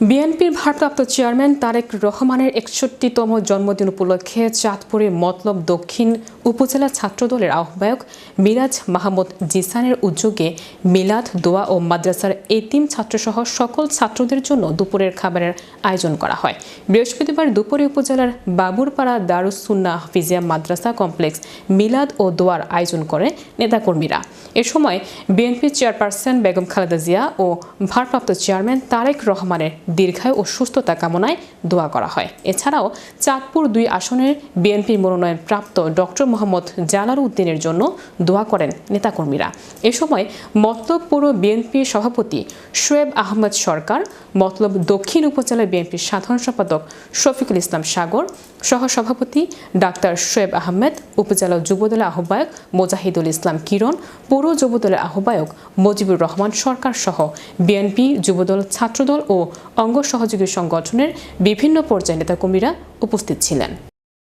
বিএনপির ভারপ্রাপ্ত চেয়ারম্যান তারেক রহমানের একষট্টিতম জন্মদিন উপলক্ষে চাঁদপুরে মতলব দক্ষিণ উপজেলা ছাত্রদলের আহ্বায়ক মিরাজ মাহমুদ জিসানের উদ্যোগে মিলাদ, দোয়া ও মাদ্রাসার এতিম ছাত্রসহ সকল ছাত্রদের জন্য দুপুরের খাবারের আয়োজন করা হয়। বৃহস্পতিবার দুপুরে উপজেলার বাবুরপাড়া দারুসুন্না হাফিজিয়া মাদ্রাসা কমপ্লেক্স মিলাদ ও দোয়ার আয়োজন করে নেতাকর্মীরা। এ সময় বিএনপি চেয়ারপারসন বেগম খালেদা জিয়া ও ভারপ্রাপ্ত চেয়ারম্যান তারেক রহমানের দীর্ঘায়ু ও সুস্থতা কামনায় দোয়া করা হয়। এছাড়াও চাঁদপুর দুই আসনের বিএনপির মনোনয়ন প্রাপ্ত ডক্টর মোহাম্মদ জালাল উদ্দিনের জন্য দোয়া করেন নেতাকর্মীরা। এ সময় মতলব পৌর বিএনপির সভাপতি শোয়েব আহমেদ সরকার, মতলব দক্ষিণ উপজেলা বিএনপির সাধারণ সম্পাদক শফিকুল ইসলাম সাগর, সহসভাপতি ডাক্তার শোয়েব আহমেদ, উপজেলা যুবদলের আহ্বায়ক মোজাহিদুল ইসলাম কিরণ, পৌর যুবদলের আহ্বায়ক মজিবুর রহমান সরকার সহ বিএনপি যুবদল ছাত্রদল ও অঙ্গ সহযোগী সংগঠনের বিভিন্ন পর্যায়ের নেতাকর্মীরা উপস্থিত ছিলেন।